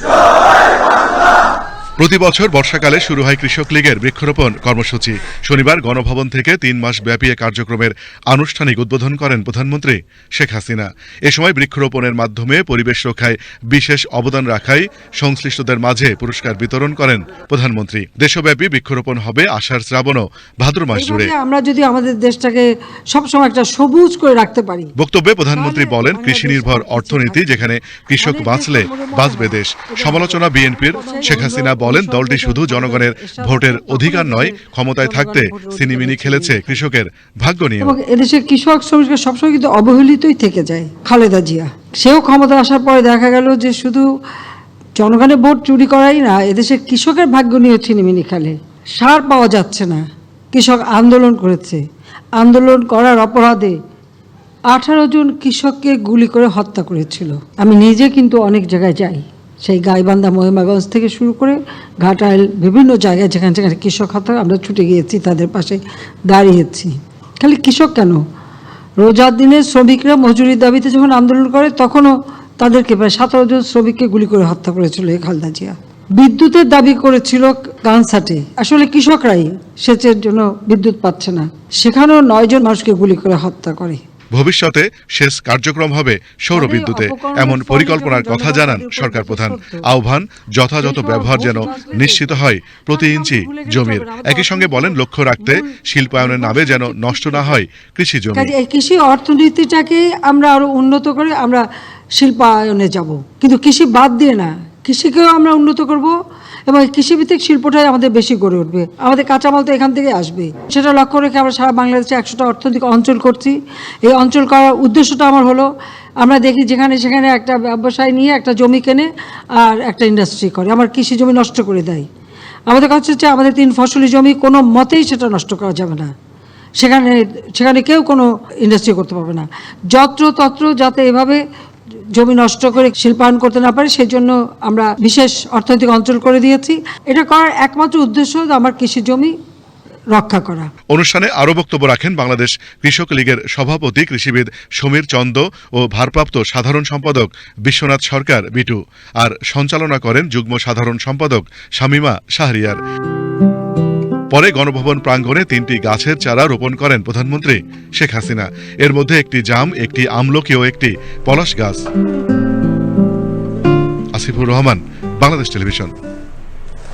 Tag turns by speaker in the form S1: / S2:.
S1: Go! প্রতি বছর বর্ষাকালে শুরু হয় কৃষক লীগের বৃক্ষরোপণ কর্মসূচি। শনিবার গণভবন থেকে তিন মাস ব্যাপী এ কার্যক্রমের আনুষ্ঠানিক উদ্বোধন করেন প্রধানমন্ত্রী শেখ হাসিনা। এ সময় বৃক্ষরোপণের মাধ্যমে পরিবেশ রক্ষায় বিশেষ অবদান রাখায় সংশ্লিষ্টদের মাঝে পুরস্কার বিতরণ করেন প্রধানমন্ত্রী। দেশব্যাপী বৃক্ষরোপণ হবে আষাঢ় শ্রাবণ ও ভাদ্র মাস জুড়ে।
S2: আমরা যদি আমাদের দেশটাকে সবসময় একটা সবুজ করে রাখতে পারি।
S1: বক্তব্যে প্রধানমন্ত্রী বলেন কৃষি নির্ভর অর্থনীতি যেখানে কৃষক বাঁচলে বাঁচবে দেশ। সমালোচনা বিএনপির শেখ হাসিনা বলেন দলটি শুধু জনগণের ভোটের অধিকার নয় ক্ষমতায় থাকতে সিনিমিনি খেলেছে কৃষকের ভাগ্য নিয়ে।
S2: এদেশের কৃষক শ্রমিকরা সবসময় কিন্তু অবহেলিতই থেকে যায় খালেদা জিয়া। সেও ক্ষমতা আসার পরে দেখা গেল যে শুধু জনগণের ভোট চুরি করাই না এদেশের কৃষকের ভাগ্য নিয়ে ছিনিমিনি খেলে। সার পাওয়া যাচ্ছে না। কৃষক আন্দোলন করেছে। আন্দোলন করার অপরাধে আঠারো জন কৃষককে গুলি করে হত্যা করেছিল। আমি নিজে কিন্তু অনেক জায়গায় যাই। সেই গাইবান্ধা মহিমাগঞ্জ থেকে শুরু করে ঘাটাইল বিভিন্ন জায়গায় যেখানে যেখানে কৃষক হত্যা আমরা ছুটে গিয়েছি, তাদের পাশে দাঁড়িয়েছি। খালি কৃষক কেন? রোজার দিনে শ্রমিকরা মজুরির দাবিতে যখন আন্দোলন করে, তখনও তাদেরকে প্রায় সতেরো জন শ্রমিককে গুলি করে হত্যা করেছিল এই খালদা জিয়া। বিদ্যুতের দাবি করেছিল কানসাটে আসলে কৃষকরাই সেচের জন্য বিদ্যুৎ পাচ্ছে না। সেখানেও নয় জন মানুষকে গুলি করে হত্যা করে।
S1: ভবিষ্যতে শেষ কার্যক্রম হবে সৌর বিদ্যুতে এমন পরিকল্পনার কথা জানান সরকার প্রধান আহ্বান যথাযথ ব্যবহার যেন নিশ্চিত হয় প্রতি ইঞ্চি জমির। একই সঙ্গে বলেন লক্ষ্য রাখতে শিল্পায়নের নামে যেন নষ্ট না হয় কৃষি জমি।
S2: কৃষি অর্থনীতিটাকে আমরা আরও উন্নত করে আমরা শিল্পায়নে যাব। কিন্তু কৃষি বাদ দিয়ে না। কৃষিকেও আমরা উন্নত করব। এবং এই কৃষিভিত্তিক শিল্পটাই আমাদের বেশি গড়ে উঠবে। আমাদের কাঁচামাল তো এখান থেকে আসবে। সেটা লক্ষ্য রেখে আমরা সারা বাংলাদেশে একশোটা অর্থনৈতিক অঞ্চল করছি। এই অঞ্চল করার উদ্দেশ্যটা আমার হলো, আমরা দেখি যেখানে সেখানে একটা ব্যবসায় নিয়ে একটা জমি কেনে আর একটা ইন্ডাস্ট্রি করে। আমার কৃষি জমি নষ্ট করে দেয়। আমাদের কাছে হচ্ছে আমাদের তিন ফসলি জমি কোনো মতেই সেটা নষ্ট করা যাবে না। সেখানে সেখানে কেউ কোনো ইন্ডাস্ট্রি করতে পারবে না। যত্র তত্র যাতে এভাবে জমি নষ্ট করে শিল্পায়ন করতে না পারে সেই জন্য আমরা বিশেষ অর্থনৈতিক অঞ্চল করে দিয়েছি। এটা করার একমাত্র উদ্দেশ্য আমার কৃষি জমি রক্ষা করা।
S1: অনুষ্ঠানে আরও বক্তব্য রাখেন বাংলাদেশ কৃষক লীগের সভাপতি কৃষিবিদ সমীর চন্দ ও ভারপ্রাপ্ত সাধারণ সম্পাদক বিশ্বনাথ সরকার, বিটু। আর সঞ্চালনা করেন যুগ্ম সাধারণ সম্পাদক শামিমা শাহরিয়ার। পরে গণভবন প্রাঙ্গণে তিনটি গাছের চারা রোপণ করেন প্রধানমন্ত্রী শেখ হাসিনা। এর মধ্যে একটি জাম, একটি আমলকি ও একটি পলাশ গাছ। আসিফুর রহমান, বাংলাদেশ টেলিভিশন।